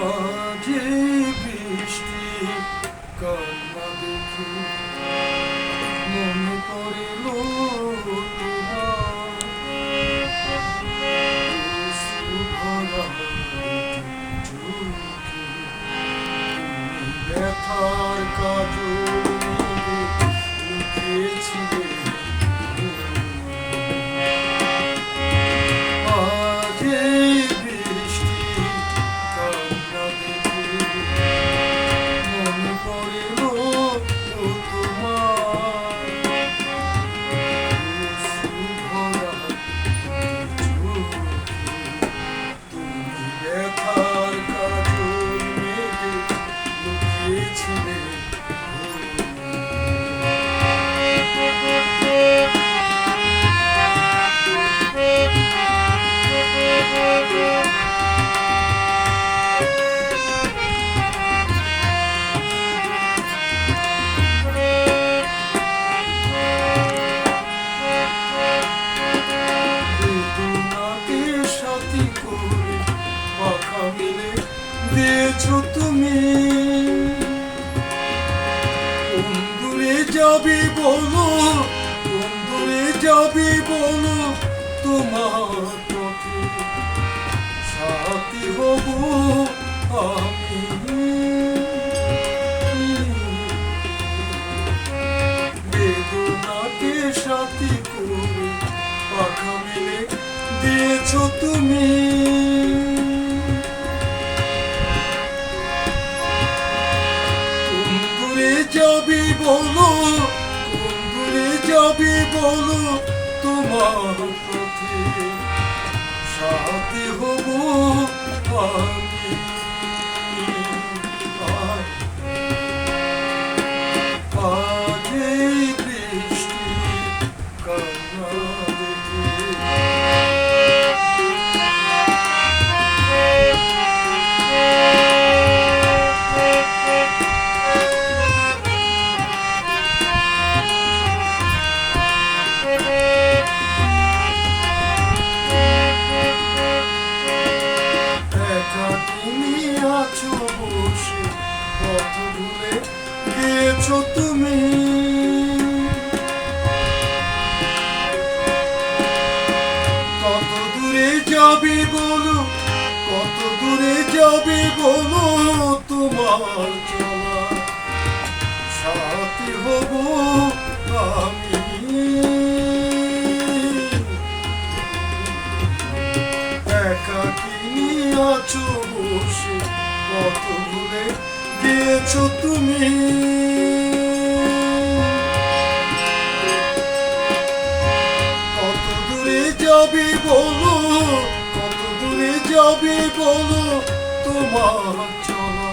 acı pişti kalmadı ki. Mone porilu tura Yesu para Çünkü দিয়েছ তুমি। দূরে যাবি বলো দূরে যাবি বলো, তোমার সাথী হব আমি। বেদনাকে সাথী করে পাখা মেলে দিয়েছ তুমি। বলো কোন যাবি বলো তোমার সাথে হব। গিয়েছো তুমি। কত দূরে যাবে বলো কত দূরে যাবে বলো তোমার চলা সাথী হব আমি। একাকিনী আছো বসে কত ভুলে গিয়েছো তুমি। কত দূরে যাবি বলো কত দূরে যাবি বলো তোমার চলা